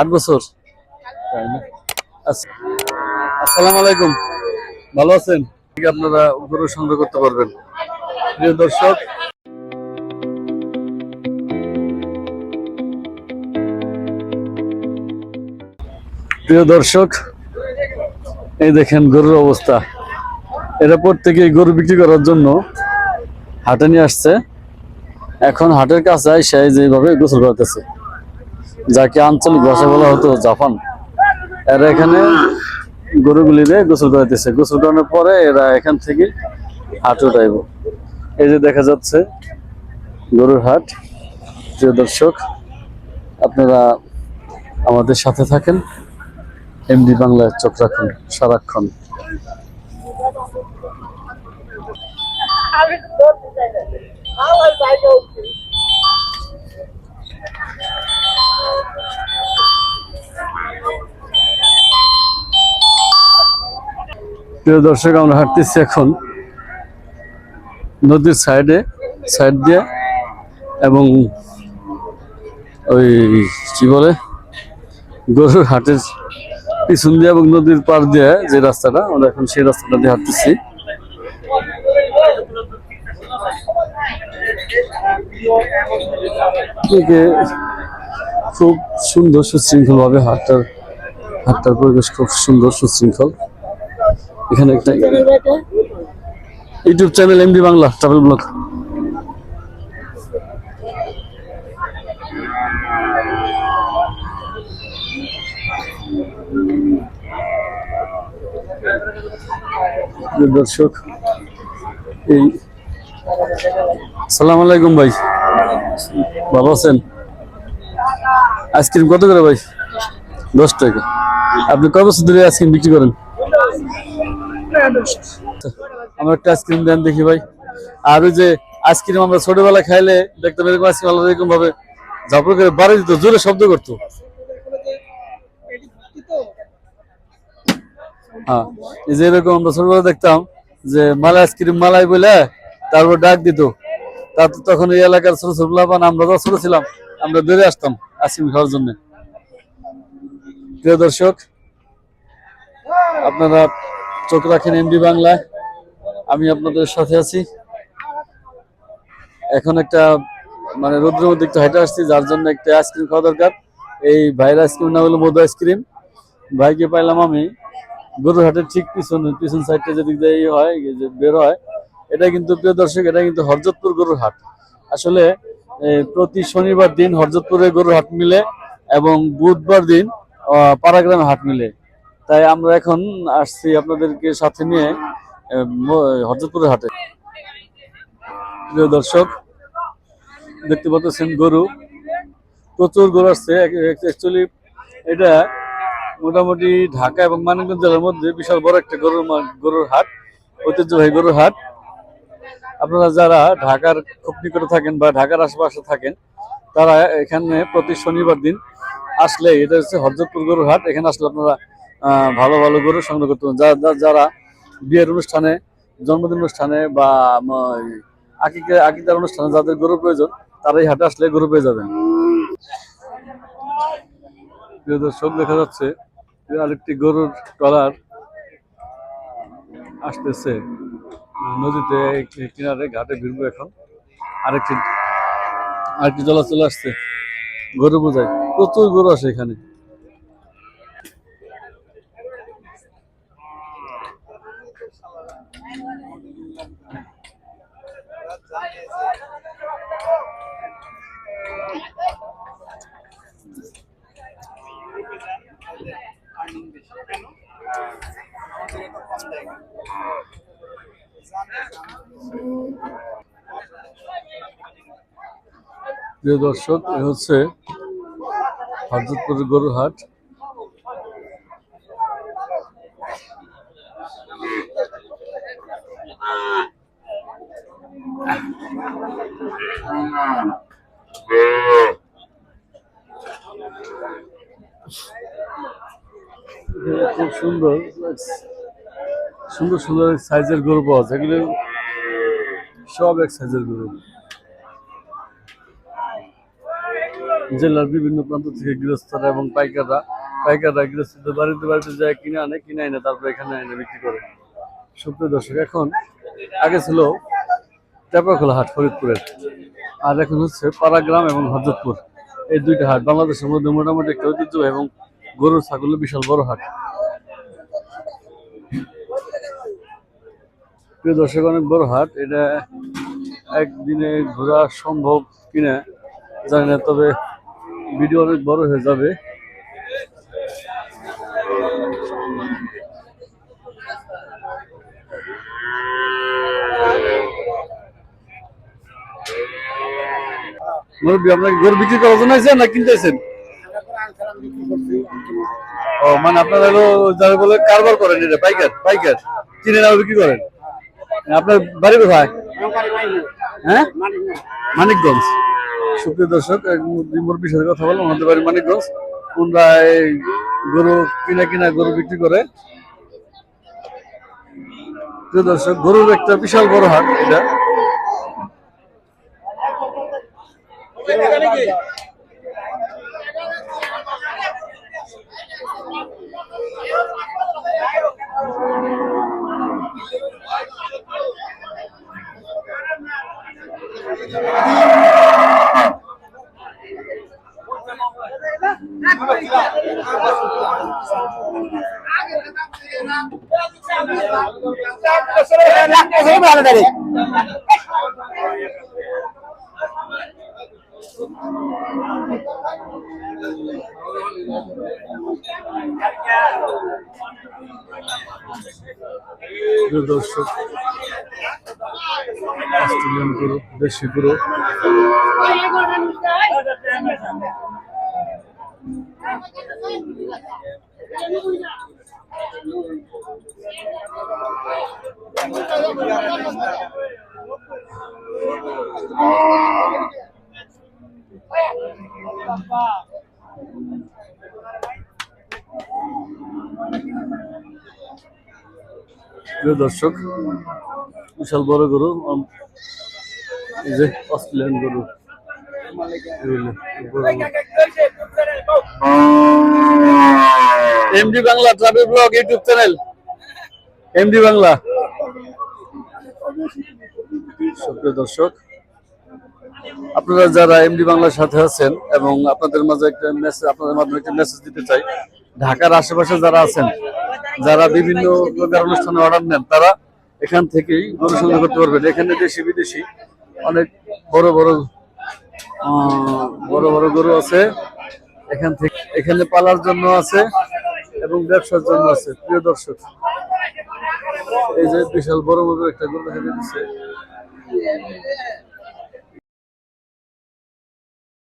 আট বছর। না? আসসালামু আলাইকুম। ভালো আছেন? আপনারা গরু সংগ্রহ করতে পারবেন? প্রিয় দর্শক। প্রিয় দর্শক এই দেখেন গরুর অবস্থা। এরা প্রত্যেকে গরু বিক্রি করার জন্য হাটে নিয়ে আসছে। এখন হাটের কাছে সে যেভাবে গোসল করতেছে যাকে আঞ্চলিক ভাষা বলা হতো জাপান এরা এখানে গরুগুলিরে গোসল করাইতেছে গোসল করানোর পরে এরা এখান থেকে হাট উঠাইব এই যে দেখা যাচ্ছে গরুর হাট প্রিয় দর্শক আপনারা আমাদের সাথে থাকেন এমডি বাংলায় চোখ রাখুন সারাক্ষণ প্রিয় দর্শক, আমরা হাঁটতেছি এখন নদীর সাইডে সাইড দিয়ে এবং ওই কি বলে, গরুর হাটের পিছন দিয়ে এবং নদীর পার দিয়ে যে রাস্তাটা, আমরা এখন সেই রাস্তাটা দিয়ে হাঁটতেছি। খুব সুন্দর সুশৃঙ্খল ভাবে হাটটার হাটটার পরিবেশ খুব সুন্দর সুশৃঙ্খল। এখানে একটা YouTube channel MD Bangla, travel blog. দর্শক, এই সালাম আলাইকুম ভাই। ভালো আছেন? আইসক্রিম কত করে ভাই? দশ টাকা। আপনি কয় বছর ধরে আইসক্রিম বিক্রি করেন? আমার একটা আইসক্রিম দেন দেখি ভাই। আর ওই যে আইসক্রিম আমরা ছোটবেলা খাইলে দেখতাম এরকম আইসক্রিম আলাদা এরকম ভাবে ঝাপড় করে বাড়ি দিত, জোরে শব্দ করতো। হ্যাঁ এই যে এরকম আমরা ছোটবেলা দেখতাম যে মালাই আইসক্রিম মালাই বলে তারপর ডাক দিত। তার তখন এই এলাকার ছোট ছোট লাভান আমরা তো ছোট ছিলাম, আমরা বেড়ে আসতাম আইসক্রিম খাওয়ার জন্য। প্রিয় দর্শক, আপনারা চোখ রাখেন এমডি বাংলায়। আমি আপনাদের সাথে আছি। এখন একটা মানে রোদ্রের মধ্যে একটু হাইটে আসছি, যার জন্য একটা আইসক্রিম খাওয়া দরকার। এই ভাইয়ের আইসক্রিম না হলো মধু আইসক্রিম ভাইকে পাইলাম আমি গরুর হাটের ঠিক পিছন পিছন সাইডটা যেদিক দিয়ে ইয়ে হয় যে বের হয়, এটা কিন্তু প্রিয় দর্শক, এটা কিন্তু হরজতপুর গরুর হাট। আসলে প্রতি শনিবার দিন হরজতপুরে গরুর হাট মিলে এবং বুধবার দিন পাড়াগ্রামে হাট মিলে। তাই আমরা এখন আসছি আপনাদেরকে সাথে নিয়ে হরজতপুরের হাটে। প্রিয় দর্শক, দেখতে পাচ্ছেন গরু। প্রচুর গরু আসছে অ্যাকচুয়ালি এটা মোটামুটি ঢাকা এবং মানিকগঞ্জ জেলার মধ্যে বিশাল বড় একটা গরুর গরুর হাট, ঐতিহ্যবাহী গরুর হাট। আপনারা যারা ঢাকার খুব নিকটে থাকেন বা ঢাকার আশেপাশে থাকেন, তারা এখানে প্রতি শনিবার দিন আসলে এটা হচ্ছে হরজতপুর গরুর হাট। এখানে আসলে আপনারা ভালো ভালো গরু সংগ্রহ করতে যারা বিয়ের অনুষ্ঠানে, জন্মদিন অনুষ্ঠানে বা আকিকে আকিকার অনুষ্ঠানে যাদের গরু প্রয়োজন তারা এই হাটে আসলে গরু পেয়ে যাবেন। দর্শক, দেখা যাচ্ছে আরেকটি গরুর ট্রলার আসতেছে। নদীতে কিনারে ঘাটে ভিড়বো এখন। আরেকটি আরেকটি জলা চলে আসছে। গরু বোঝায় প্রচুর গরু আসে এখানে। প্রিয় দর্শক এ হচ্ছে হরজতপুরের গরুর খুব সুন্দর সুন্দর সুন্দর সাইজের গরু পাওয়া যায়। এগুলো সব এক সাইজের গরু। জেলার বিভিন্ন প্রান্ত থেকে গৃহস্থরা এবং পাইকাররা পাইকাররা গৃহস্থদের বাড়িতে বাড়িতে যায়, কিনে আনে কিনে আনে তারপরে এখানে এনে বিক্রি করে। সুপ্রিয় দর্শক, এখন আগে ছিল টেপাখোলা হাট, ফরিদপুরের। আর এখন হচ্ছে পাড়াগ্রাম এবং হজরতপুর। এই দুইটা হাট বাংলাদেশের মধ্যে মোটামুটি একটা ঐতিহ্য এবং গরু ছাগলের বিশাল বড় হাট। প্রিয় দর্শক, অনেক বড় হাট। এটা একদিনে ঘোরা সম্ভব কিনা জানি না, তবে ভিডিও অনেক বড় হয়ে যাবে। মুরব্বী আপনাকে গরু বিক্রি করার জন্য না কিনতেছেন ও মানে আপনারা হলো যারা বলে কারবার করেন এটা, পাইকার পাইকার। কিনে না বিক্রি করেন? আপনার বাড়ি কোথায়? হ্যাঁ? মানিকগঞ্জ। সুপ্রিয় দর্শক মুরব্বীর সাথে কথা বললাম আমাদের বাড়ি মানিকগঞ্জ। এই গরু কিনা কিনা গরু বিক্রি করে। প্রিয় দর্শক, গরুর একটা বিশাল বড় হাট এটা। প্রিয় দর্শক অস্ট্রেলিয়ান গরু দেশি গরু। প্রিয় দর্শক, বিশাল বড় গরু অস্ট্রেলিয়ান গরু। MD Bangla travel blog YouTube channel. MD Bangla. দর্শক আপনারা যারা এমডি বাংলার সাথে আছেন এবং আপনাদের মাঝে একটা মেসেজ আপনাদের মাধ্যমে একটা মেসেজ দিতে চাই, ঢাকার আশেপাশে যারা আছেন, যারা বিভিন্ন অনুষ্ঠানে অর্ডার নেন, তারা এখান থেকেই গরু সংগ্রহ করতে পারবেন। এখানে দেশি বিদেশি অনেক বড় বড় বড় বড় গরু আছে। এখান থেকে, এখানে পালার জন্য আছে এবং ব্যবসার জন্য আছে। প্রিয় দর্শক, এই যে বিশাল বড় বড় একটা গরু দেখা দিচ্ছে